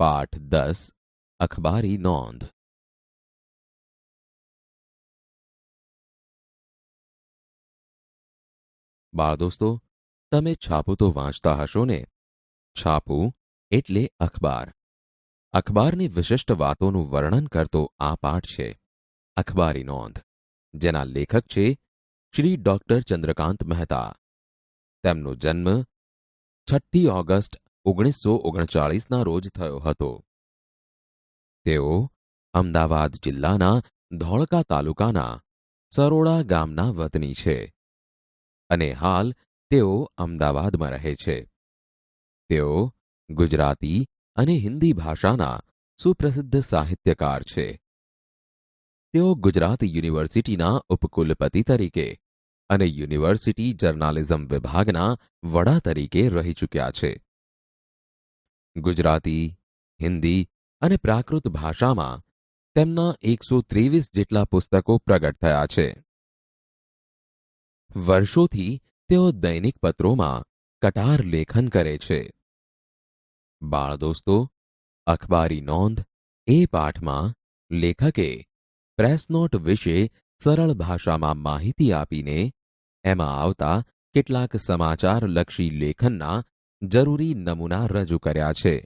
પાઠ દસ અખબારી નોંધ બાળ દોસ્તો તમે છાપું તો વાંચતા હશો ને છાપું એટલે અખબાર અખબારની વિશિષ્ટ વાતોનું વર્ણન કરતો આ પાઠ છે અખબારી નોંધ જેના લેખક છે શ્રી ડોક્ટર ચંદ્રકાંત મહેતા તેમનો જન્મ છઠ્ઠી ઓગસ્ટ ઓગણીસો ઓગણચાળીસના રોજ થયો હતો. તેઓ અમદાવાદ જિલ્લાના ધોળકા તાલુકાના સરોડા ગામના વતની છે અને હાલ તેઓ અમદાવાદમાં રહે છે. તેઓ ગુજરાતી અને હિન્દી ભાષાના સુપ્રસિદ્ધ સાહિત્યકાર છે. તેઓ ગુજરાત યુનિવર્સિટીના ઉપકુલપતિ તરીકે અને યુનિવર્સિટી જર્નાલિઝમ વિભાગના વડા તરીકે રહી ચૂક્યા છે. ગુજરાતી, હિન્દી અને પ્રાકૃત ભાષામાં તેમના એકસો ત્રેવીસ જેટલા પુસ્તકો પ્રગટ થયા છે. વર્ષોથી તેઓ દૈનિક પત્રોમાં કટાર લેખન કરે છે. બાળ દોસ્તો અખબારી નોંધ એ પાઠમાં લેખકે પ્રેસ નોટ વિશે સરળ ભાષામાં માહિતી આપીને એમાં આવતા કેટલાક સમાચારલક્ષી લેખનના જરૂરી નમૂના રજૂ કર્યા છે.